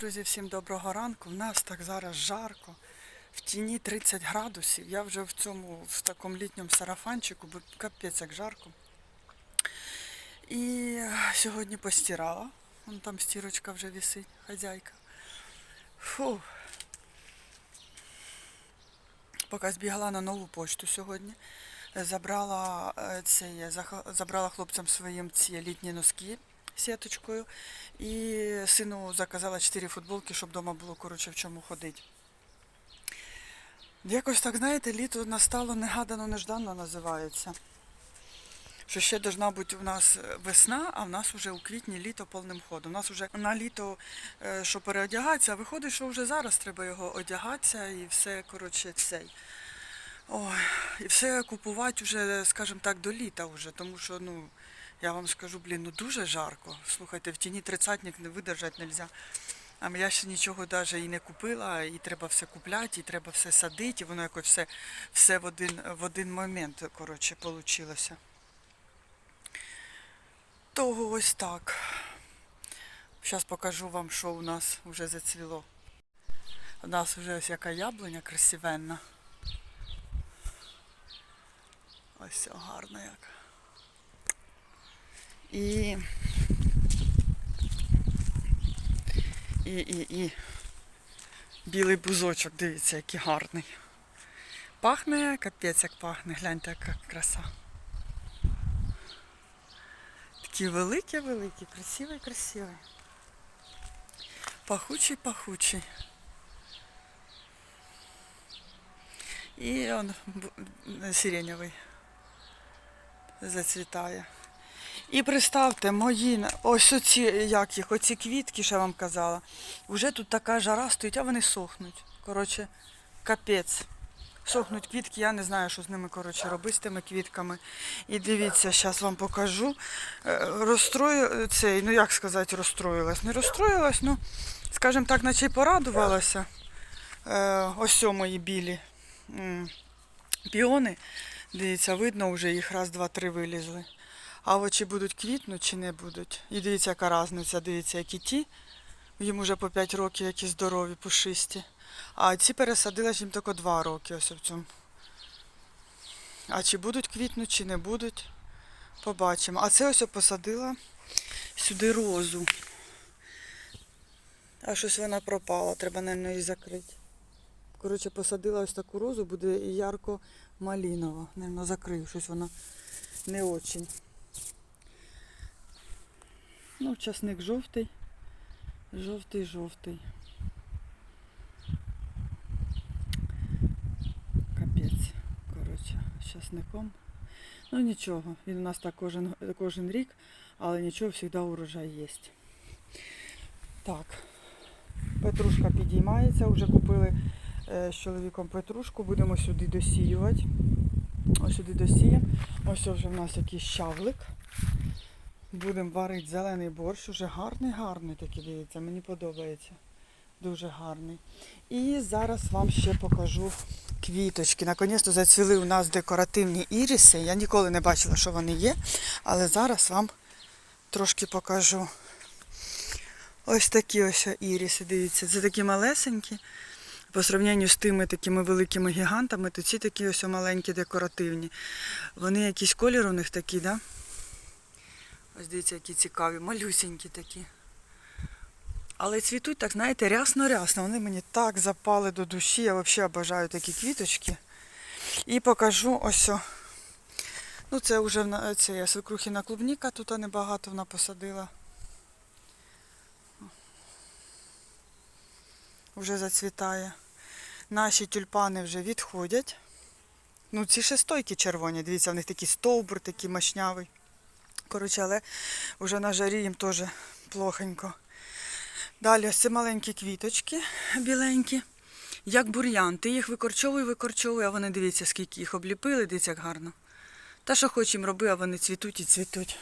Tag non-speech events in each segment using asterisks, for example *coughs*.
Друзі, всім доброго ранку. У нас так зараз жарко. В тіні 30 градусів. Я вже в цьому в такому літньому сарафанчику, бо капець як жарко. І е, сьогодні постирала. Вон там стірочка вже висить, хазяйка. Фу. Поки збігала на нову почту сьогодні. Е, Забрала е, це, забрала хлопцям своїм ці літні носки сіточкою. І сину заказала 4 футболки, щоб вдома було коротше в чому ходити. Якось так, знаєте, літо настало негадано, неждано називається. Що ще должна бути у нас весна, а в нас вже у квітні літо повним ходом. У нас вже на літо, е, що переодягатися, а виходить, що вже зараз треба його одягатися і все, коротше, цей. Ой, і все купувати вже, скажімо так, до літа вже, тому що, ну, я вам скажу, блін, ну дуже жарко. Слухайте, в тіні тридцятник не видержати не можна. А я ще нічого навіть і не купила, і треба все купляти, і треба все садити, і воно якось все, все в, один, в один момент, коротше, вийшло. Того ось так. Зараз покажу вам, що у нас вже зацвіло. У нас вже ось яка яблуня красивенна. Ось все гарно як. І. І, і, і. Білий бузочок, дивіться, який гарний. Пахне, капець як пахне, гляньте, яка краса. Такі великі, великі, красивий, красивий. Пахучий, пахучий. І он сиреневий зацвітає. І представте, мої, ось оці, як їх, оці квітки, що я вам казала. Вже тут така жара стоїть, а вони сохнуть. Коротше, капець. Сохнуть квітки, я не знаю, що з ними коротше, робити з тими квітками. І дивіться, зараз вам покажу. Е, Розстрою цей, ну як сказати, розстроїлась. Не розстроїлась, ну, скажімо так, наче й порадувалася. Е, ось мої білі піони. Дивіться, видно, вже їх раз, два, три вилізли. А от чи будуть квітнути, чи не будуть. І дивіться, яка різниця, дивіться, які ті. Їм уже по 5 років, які здорові, пушисті. А ці пересадила їм тільки 2 роки ось в цьому. А чи будуть квітнути, чи не будуть, побачимо. А це ось посадила сюди розу. А щось вона пропала, треба, мабуть, її закрити. Коротше, посадила ось таку розу, буде ярко малінова. Наверно, закрию, щось вона не очень. Ну, часник жовтий. Жовтий, жовтий. Капець. Коротше, з часником. Ну нічого, він у нас так кожен, кожен рік, але нічого, завжди урожай є. Так, петрушка підіймається, вже купили е, з чоловіком петрушку, будемо сюди досіювати. Ось сюди досіємо. Ось вже в нас якийсь щавлик. Будемо варити зелений борщ. Уже гарний, гарний такий, дивіться, мені подобається. Дуже гарний. І зараз вам ще покажу квіточки. Наконець-то зацвіли у нас декоративні іріси. Я ніколи не бачила, що вони є, але зараз вам трошки покажу. Ось такі ось іріси, дивіться, це такі малесенькі. По сравненню з тими такими великими гігантами, то ці такі ось маленькі декоративні. Вони якийсь колір у них такий, да? Ось дивіться, які цікаві, малюсенькі такі. Але цвітуть так, знаєте, рясно-рясно. Вони мені так запали до душі. Я взагалі обожаю такі квіточки. І покажу ось. Ну, це вже це я свекрухіна клубніка, тут небагато вона посадила. Вже зацвітає. Наші тюльпани вже відходять. Ну, ці ще стойкі червоні, дивіться, в них такий стовбур, такий мощнявий. Коротше, але вже на жарі їм теж плохенько. Далі ось це маленькі квіточки біленькі, як бур'ян. Ти їх викорчовуй, викорчовуй, а вони дивіться, скільки їх обліпили, дивіться, як гарно. Та що хоч їм роби, а вони цвітуть і цвітуть.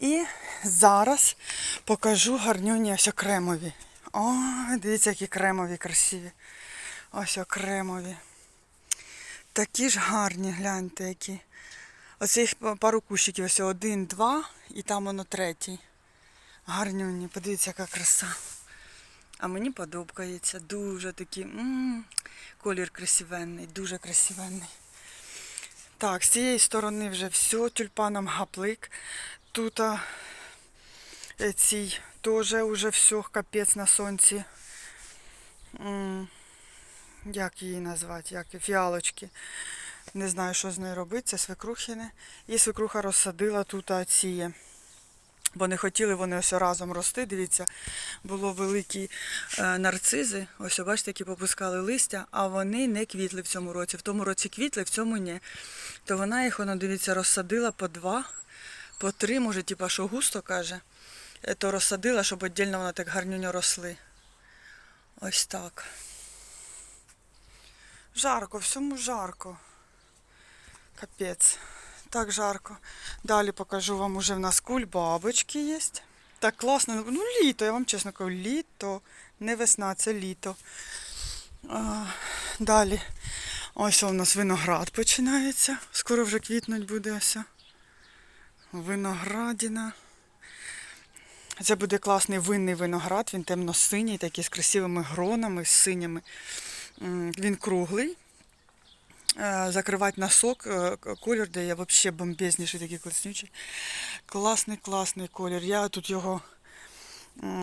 І зараз покажу гарнюні ось окремові. О, дивіться, які кремові красиві. Ось окремові. Такі ж гарні, гляньте, які. Оце їх пару кущиків, ось один, два, і там воно третій. Гарнюні, подивіться, яка краса. А мені подобається. Дуже такий м, колір красивенний, дуже красивенний. Так, з цієї сторони вже все, тюльпаном гаплик. Тут а, е, цій теж уже все, капець на сонці. М, Як її назвати? Як фіалочки. Не знаю, що з нею робити, це свекрухине. І свекруха розсадила тут а, ці. Бо не хотіли вони ось разом рости. Дивіться, було великі е, нарцизи. Ось, бачите, які попускали листя, а вони не квітли в цьому році. В тому році квітли, в цьому ні. То вона їх, воно, дивіться, розсадила по два, по три, може, типа, що густо каже. Е, То розсадила, щоб віддільно вони так гарнюньо росли. Ось так. Жарко, всьому жарко. Капець. Так жарко. Далі покажу вам уже в нас кульбабочки є. Так класно. Ну, літо, я вам чесно кажу, літо. Не весна, це літо. А, далі. Ось у нас виноград починається. Скоро вже квітнуть буде ось. Виноградіна. Це буде класний винний виноград, він темно-синій, такий з красивими гронами, з синіми. Він круглий. Е, Закривати носок, к- колір дає взагалі бомбезніший, такий класнючий. Класний, класний колір. Я тут його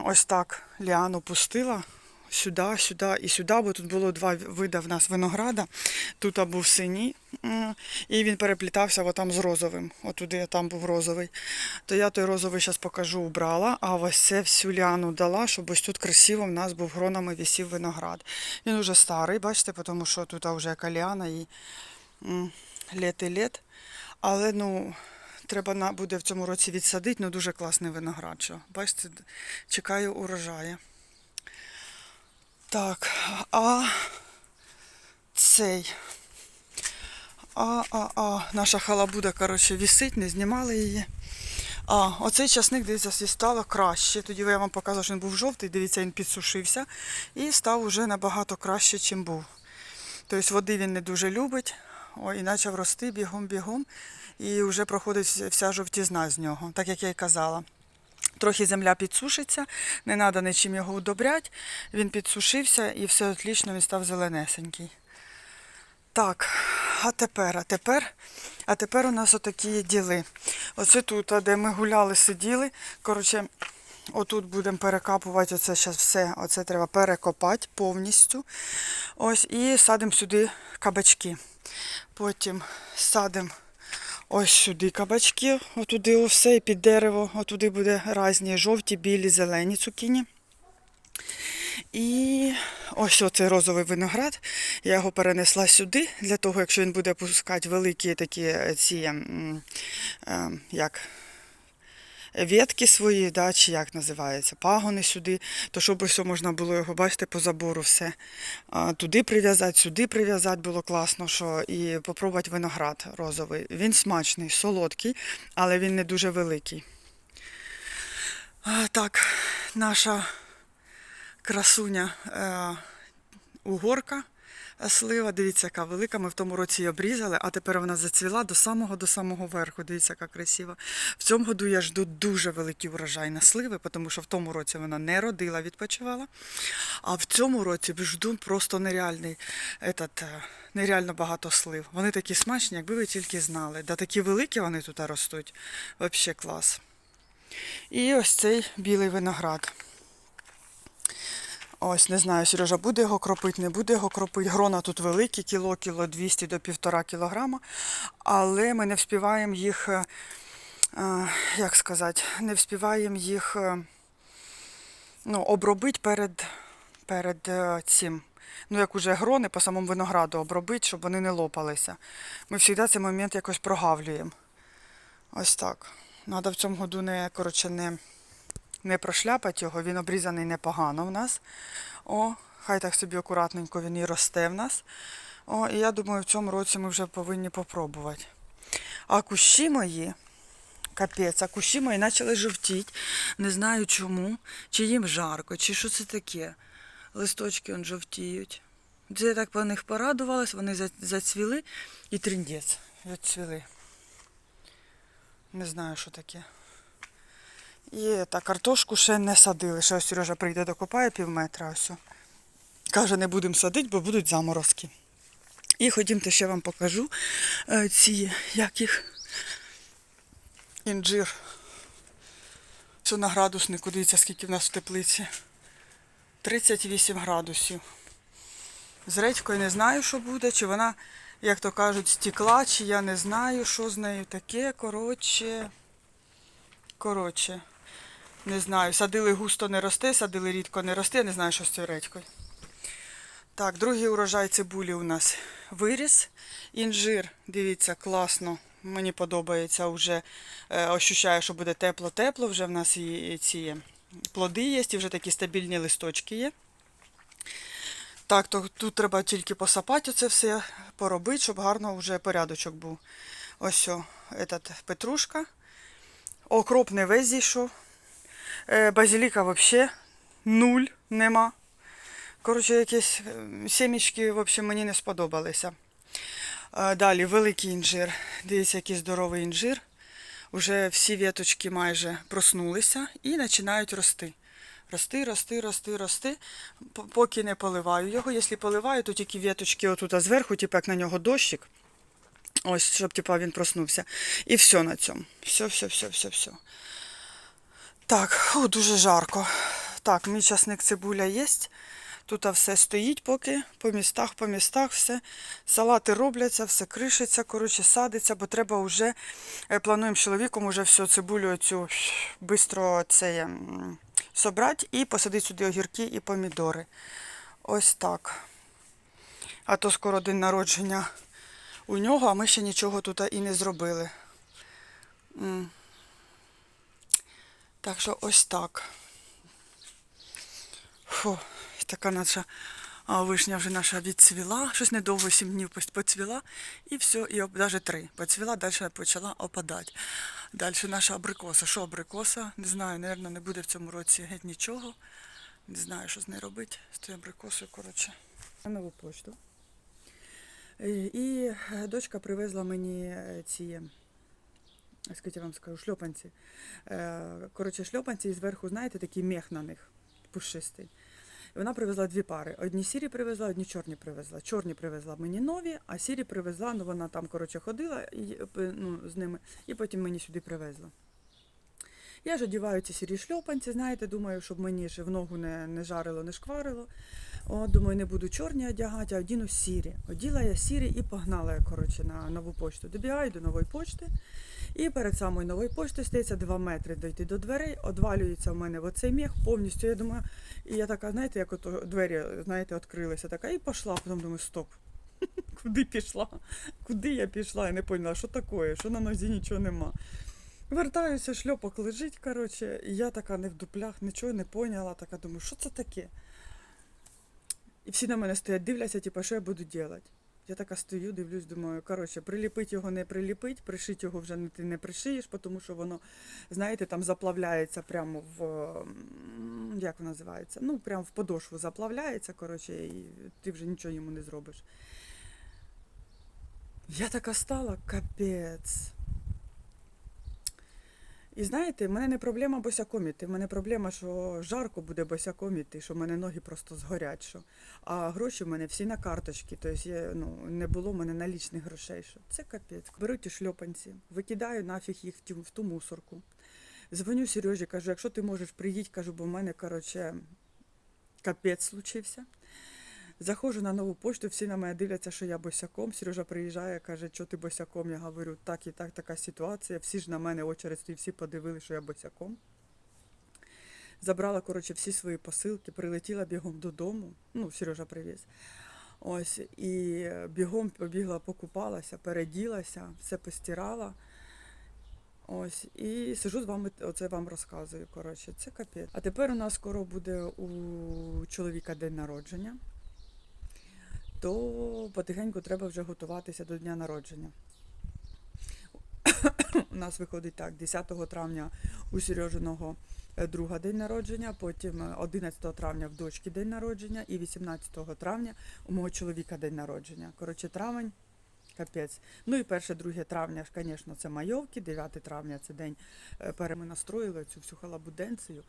ось так ліану пустила. Сюди, сюди і сюди, бо тут було два види в нас винограда. Тут був синій, і він переплітався отам з розовим. Отуди там був розовий. То я той розовий зараз покажу, убрала, а ось це всю ліану дала, щоб ось тут красиво в нас був гронами висів виноград. Він уже старий, бачите, тому що тут вже яка ліана і літ і літ. Але ну, треба буде в цьому році відсадити, ну дуже класний виноград. Що. Бачите, чекаю урожаю. Так, а цей. А, а, а, наша халабуда, коротше, вісить, не знімали її. А, оцей часник, дивіться, всі стало краще. Тоді я вам показувала, що він був жовтий, дивіться, він підсушився і став уже набагато краще, чим був. Тобто води він не дуже любить, о, і почав рости бігом-бігом, і вже проходить вся жовтізна з нього, так як я й казала. Трохи земля підсушиться, не треба нічим його удобряти. Він підсушився і все отлично, він став зеленесенький. Так, а тепер, а тепер, а тепер у нас отакі діли. Оце тут, де ми гуляли, сиділи. Коротше, отут будемо перекапувати оце зараз все. Оце треба перекопати повністю. Ось і садимо сюди кабачки. Потім садимо ось сюди кабачки, отуди все, і під дерево, отуди буде різні жовті, білі, зелені цукіні. І ось оцей розовий виноград. Я його перенесла сюди, для того, якщо він буде пускати великі такі ці е, як ветки свої, да, чи як називається, пагони сюди, то щоб все можна було його, бачите, по забору все. А, туди прив'язати, сюди прив'язати було класно, що і попробувати виноград розовий. Він смачний, солодкий, але він не дуже великий. А, так, наша красуня е, угорка слива. Дивіться, яка велика. Ми в тому році її обрізали, а тепер вона зацвіла до самого до самого верху. Дивіться, яка красива. В цьому году я жду дуже великий урожай на сливи, тому що в тому році вона не родила, відпочивала. А в цьому році жду просто нереальний, этот, е, нереально багато слив. Вони такі смачні, якби ви тільки знали. Да такі великі вони тут ростуть. Взагалі клас. І ось цей білий виноград. Ось, не знаю, Сережа буде його кропити, не буде його кропити. Грона тут великі, кіло, кіло 200 до півтора кілограма. Але ми не вспіваємо їх, е, е, як сказати, не вспіваємо їх е, ну, обробити перед, перед цим. Ну, як уже грони по самому винограду обробити, щоб вони не лопалися. Ми завжди цей момент якось прогавлюємо. Ось так. Треба в цьому году не, коротше, не не прошляпати його, він обрізаний непогано в нас. О, хай так собі акуратненько він і росте в нас. О, і я думаю, в цьому році ми вже повинні попробувати. А кущі мої, капець, а кущі мої почали жовтіти. Не знаю чому, чи їм жарко, чи що це таке. Листочки он жовтіють. Я так по них порадувалась, вони зацвіли і тріндець відцвіли. Не знаю, що таке. І та картошку ще не садили. Ще ось Сережа прийде докопає пів метра. Ось. Каже, не будемо садити, бо будуть заморозки. І ходімте ще вам покажу е, ці, як їх, інжир. Що на градуснику, дивіться, скільки в нас в теплиці. 38 градусів. З редькою не знаю, що буде, чи вона, як то кажуть, стекла, чи я не знаю, що з нею таке. Коротше. Коротше. Не знаю. Садили густо не росте, садили рідко не росте, не знаю, що з цією редькою. Так, другий урожай цибулі у нас виріс. Інжир, дивіться, класно. Мені подобається вже. Е, ощущаю, що буде тепло-тепло. Вже в нас і ці плоди є, і вже такі стабільні листочки є. Так, то тут треба тільки посапати це все, поробити, щоб гарно вже порядочок був. Ось о, этот, петрушка. Окроп не весь зійшов. Е, базиліка взагалі нуль нема. Коротше, якісь е, сімічки в мені не сподобалися. Е, Далі великий інжир. Дивіться, який здоровий інжир. Уже всі віточки майже проснулися і починають рости. Рости, рости, рости, рости. Поки не поливаю його. Якщо поливаю, то тільки віточки отут зверху, типу як на нього дощик. Ось, щоб типу, він проснувся. І все на цьому. Все, все, все, все, все. Так, фу, дуже жарко. Так, мій часник цибуля є. Тут все стоїть поки по містах, по містах все. Салати робляться, все кришиться, коротше, садиться, бо треба вже, е, плануємо з чоловіком уже всю цибулю цю швидко це собрати і посадити сюди огірки і помідори. Ось так. А то скоро день народження у нього, а ми ще нічого тут і не зробили. Так що ось так. Фу, така наша вишня вже наша відцвіла. Щось недовго, сім днів поцвіла. І все, і навіть три. Поцвіла, далі почала опадати. Далі наша абрикоса. Що абрикоса? Не знаю, мабуть, не буде в цьому році геть нічого. Не знаю, що з нею робити. З тією абрикосою, коротше. На нову почту. Е, І е, дочка привезла мені е, ці, скажіть я вам скажу, шльопанці. Е, Коротше, шльопанці і зверху, знаєте, такий мех на них пушистий. І вона привезла дві пари. Одні сірі привезла, одні чорні привезла. Чорні привезла мені нові, а сірі привезла, ну вона там, коротше, ходила ну, з ними, і потім мені сюди привезла. Я ж одіваю ці сірі шльопанці, знаєте, думаю, щоб мені ж в ногу не, не жарило, не шкварило. О, думаю, не буду чорні одягати, а одіну сірі. Оділа я сірі і погнала я, коротше, на нову почту. Добігаю до нової почти. І перед самою новою поштою стається 2 метри дойти до дверей, одвалюється в мене в оцей міх повністю. Я думаю, і я така, знаєте, як ото двері, знаєте, відкрилися, така, і пішла, потім думаю, стоп. *laughs* Куди пішла? Куди я пішла? Я не поняла, що таке, що на нозі нічого нема. Вертаюся, шльопок лежить, коротше, і я така не в дуплях, нічого не поняла, така думаю, що це таке? І всі на мене стоять, дивляться, типу, що я буду робити. Я така стою, дивлюсь, думаю, коротше, приліпить його не приліпить, пришить його вже не, ти не пришиєш, тому що воно, знаєте, там заплавляється прямо в, як воно називається, ну, прямо в подошву заплавляється, коротше, і ти вже нічого йому не зробиш. Я така стала, капець. І знаєте, в мене не проблема босяком іти, в мене проблема, що жарко буде босяком іти, що в мене ноги просто згорять. Що. А гроші в мене всі на карточки, тобто я, ну, не було в мене налічних грошей. Що. Це капець. Беру ті шльопанці, викидаю нафіг їх в ту, в ту мусорку. Дзвоню Сережі, кажу, якщо ти можеш приїдь, кажу, бо в мене, коротше, капець случився. Заходжу на нову пошту, всі на мене дивляться, що я босяком. Сережа приїжджає, каже, що ти босяком? Я говорю, так і так, така ситуація. Всі ж на мене очередь стоїть, всі подивилися, що я босяком. Забрала, коротше, всі свої посилки, прилетіла бігом додому. Ну, Сережа привіз. Ось, і бігом побігла, покупалася, переділася, все постирала. Ось, і сижу з вами, оце вам розказую. Коротше, це капець. А тепер у нас скоро буде у чоловіка день народження то потихеньку треба вже готуватися до дня народження. *coughs* У нас виходить так, 10 травня у Сережиного е, друга день народження, потім е, 11 травня в дочки день народження і 18 травня у мого чоловіка день народження. Коротше, травень Капець. Ну і 1-2 травня звісно, це майовки, 9 травня це день е, пере- ми настроїли цю всю халабуденцію.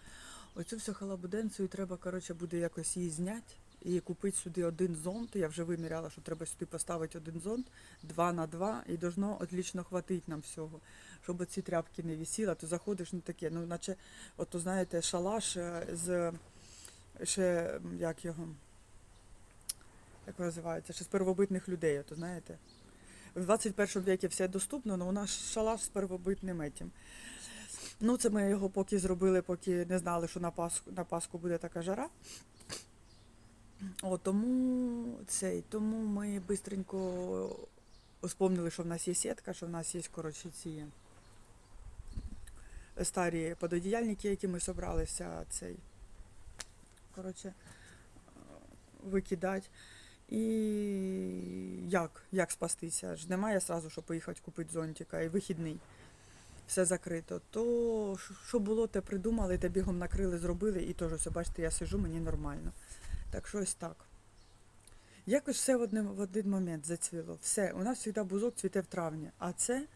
Оцю всю халабуденцію треба, коротше, буде якось її зняти і купити сюди один зонт. Я вже виміряла, що треба сюди поставити один зонт, 2 на 2, і должно отлично хватить нам всього, щоб ці тряпки не висіли. То заходиш, ну таке, ну наче, от, знаєте, шалаш е, з ще як його, як називається, ще з первобитних людей, то знаєте. В 21 віці все доступно, але у нас шалаш з первобитним етім. Ну, це ми його поки зробили, поки не знали, що на Пасху, на Пасху буде така жара. О, тому цей, тому ми швидко вспомнили, що в нас є сітка, що в нас є, коротше, ці старі пододіяльники, які ми зібралися, цей, коротше, викидати. І як? Як спастися? Ж немає сразу, що поїхати купити зонтика і вихідний. Все закрито. То що було, те придумали, те бігом накрили, зробили, і теж, бачите, я сижу, мені нормально. Так що ось так. Якось все в один, в один момент зацвіло. Все. У нас завжди бузок цвіте в травні, а це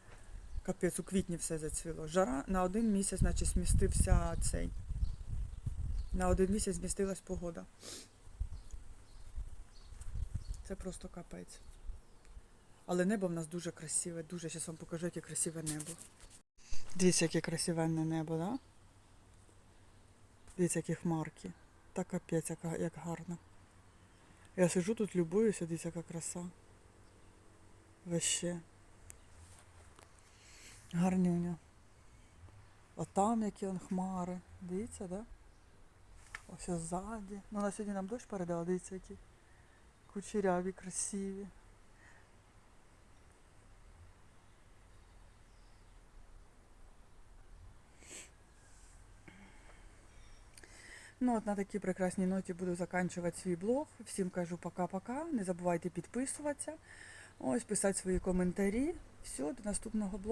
капець, у квітні все зацвіло. Жара на один місяць, значить, змістився цей. На один місяць змістилась погода. Це просто капець. Але небо в нас дуже красиве, дуже. Зараз вам покажу, яке красиве небо. Дивіться, яке красиве небо, да? Дивіться, які хмарки. Та капець, яка, як гарно. Я сижу тут, любуюся, дивіться, яка краса. Веще. Гарнюня. А там які он хмари. Дивіться, да? Ось ззаді. Ну, на сьогодні нам дощ передала, дивіться, які кучеряві, красиві. Ну, от на такій прекрасній ноті буду закінчувати свій блог. Всім кажу пока-пока. Не забувайте підписуватися. Ось писати свої коментарі. Все, до наступного блогу.